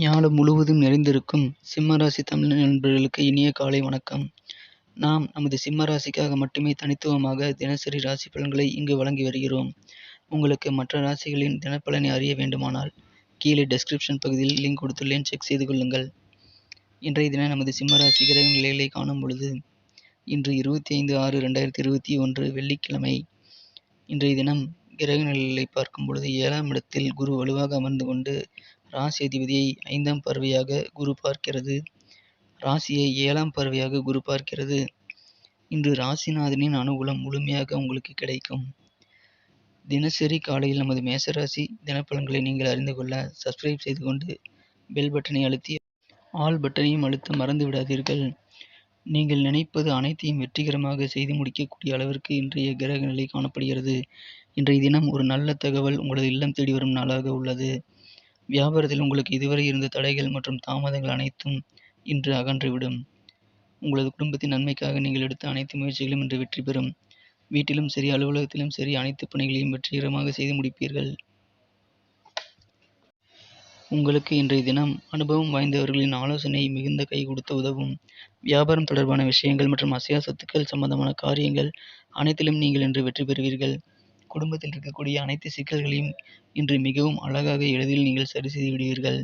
ஞானம் முழுவதும் நிறைந்திருக்கும் சிம்மராசி தமிழ் நண்பர்களுக்கு இனிய காலை வணக்கம். நாம் நமது சிம்ம ராசிக்காக மட்டுமே தனித்துவமாக தினசரி ராசி பலன்களை இங்கு வழங்கி வருகிறோம். உங்களுக்கு மற்ற ராசிகளின் தினப்பலனை அறிய வேண்டுமானால் கீழே டெஸ்கிரிப்ஷன் பகுதியில் லிங்க் கொடுத்துள்ளேன் செக் செய்து கொள்ளுங்கள். இன்றைய தினம் நமது சிம்ம ராசி கிரக நிலைகளை காணும் பொழுது இன்று இருபத்தி ஐந்து ஆறு ரெண்டாயிரத்தி இருபத்தி ஒன்று வெள்ளிக்கிழமை. இன்றைய தினம் கிரக நிலைகளை பார்க்கும் பொழுது ஏழாம் இடத்தில் குரு வலுவாக அமர்ந்து கொண்டு ராசியதிபதியை ஐந்தாம் பார்வையாக குரு பார்க்கிறது. ராசியை ஏழாம் பார்வையாக குரு பார்க்கிறது. இன்று ராசிநாதனின் அனுகூலம் முழுமையாக உங்களுக்கு கிடைக்கும். தினசரி காலையில் நமது மேசராசி தினப்பலன்களை நீங்கள் அறிந்து கொள்ள சப்ஸ்கிரைப் செய்து கொண்டு பெல் பட்டனை அழுத்தி ஆல் பட்டனையும் அழுத்த மறந்து விடாதீர்கள். நீங்கள் நினைப்பது அனைத்தையும் வெற்றிகரமாக செய்து முடிக்கக்கூடிய அளவிற்கு இன்றைய கிரக நிலை காணப்படுகிறது. இன்றைய தினம் ஒரு நல்ல தகவல் உங்களது இல்லம் தேடி வரும் நாளாக உள்ளது. வியாபாரத்தில் உங்களுக்கு இதுவரை இருந்த தடைகள் மற்றும் தாமதங்கள் அனைத்தும் இன்று அகன்றுவிடும். உங்களது குடும்பத்தின் நன்மைக்காக நீங்கள் எடுத்த அனைத்து முயற்சிகளும் இன்று வெற்றி பெறும். வீட்டிலும் சரி அலுவலகத்திலும் சரி அனைத்து பணிகளையும் வெற்றிகரமாக செய்து முடிப்பீர்கள். உங்களுக்கு இன்றைய தினம் அனுபவம் வாய்ந்தவர்களின் ஆலோசனை மிகுந்த கை கொடுத்து உதவும். வியாபாரம் தொடர்பான விஷயங்கள் மற்றும் அசையா சொத்துக்கள் சம்பந்தமான காரியங்கள் அனைத்திலும் நீங்கள் இன்று வெற்றி பெறுவீர்கள். குடும்பத்தில் இருக்கக்கூடிய அனைத்து சிக்கல்களையும் இன்று மிகவும் அழகாக எளிதில் நீங்கள் சரி செய்து விடுவீர்கள்.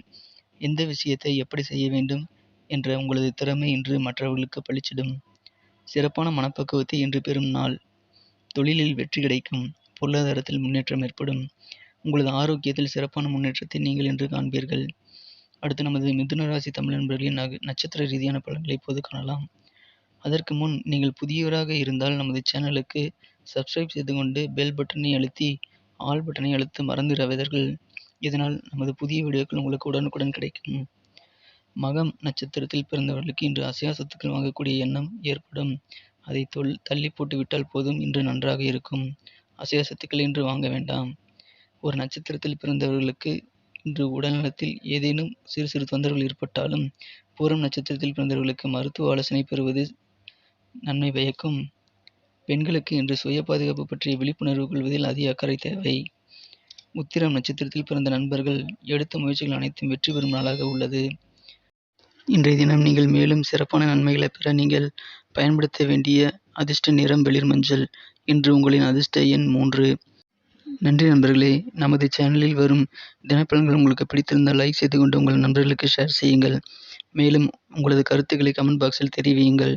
எந்த விஷயத்தை எப்படி செய்ய வேண்டும் என்ற உங்களது திறமை இன்று மற்றவர்களுக்கு பளிச்சிடும். சிறப்பான மனப்பக்குவத்தை இன்று பெறும் நாள். தொழிலில் வெற்றி கிடைக்கும். பொருளாதாரத்தில் முன்னேற்றம் ஏற்படும். உங்களது ஆரோக்கியத்தில் சிறப்பான முன்னேற்றத்தை நீங்கள் இன்று காண்பீர்கள். அடுத்து நமது மிதுன ராசி தமிழ் நண்பர்களின் நட்சத்திர ரீதியான பலன்களை இப்போது காணலாம். அதற்கு முன் நீங்கள் புதியவராக இருந்தால் நமது சேனலுக்கு சப்ஸ்கிரைப் செய்து கொண்டு பெல் பட்டனை அழுத்தி ஆல் பட்டனை அழுத்த மறந்துவிடாதீர்கள். இதனால் நமது புதிய வீடியோக்கள் உங்களுக்கு உடனுக்குடன் கிடைக்கும். மகம் நட்சத்திரத்தில் பிறந்தவர்களுக்கு இன்று அசையா சொத்துக்கள் வாங்கக்கூடிய எண்ணம் ஏற்படும். அதை தொல் தள்ளி போட்டு விட்டால் போதும் இன்று நன்றாக இருக்கும். அசையா சொத்துக்கள் இன்று வாங்க வேண்டாம். ஒரு நட்சத்திரத்தில் பிறந்தவர்களுக்கு இன்று உடல்நலத்தில் ஏதேனும் சிறு சிறு தொந்தரவுகள் ஏற்பட்டாலும் பூரம் நட்சத்திரத்தில் பிறந்தவர்களுக்கு மருத்துவ ஆலோசனை பெறுவது நன்மை பயக்கும். பெண்களுக்கு இன்று சுய பாதுகாப்பு பற்றிய விழிப்புணர்வு கொள்வதில் அதிக அக்கறை தேவை. உத்திரம் நட்சத்திரத்தில் பிறந்த நண்பர்கள் எடுத்த முயற்சிகள் அனைத்தும் வெற்றி பெறும் நாளாக உள்ளது. இன்றைய தினம் நீங்கள் மேலும் சிறப்பான நன்மைகளை பெற நீங்கள் பயன்படுத்த வேண்டிய அதிர்ஷ்ட நிறம் வெளிர் மஞ்சள். இன்று உங்களின் அதிர்ஷ்ட எண் மூன்று. நன்றி நண்பர்களே நமது சேனலில் வரும் தினப்பலன்கள் உங்களுக்கு பிடித்திருந்தால் லைக் செய்து கொண்டு உங்கள் நண்பர்களுக்கு ஷேர் செய்யுங்கள். மேலும் உங்களது கருத்துக்களை கமெண்ட் பாக்ஸில் தெரிவியுங்கள்.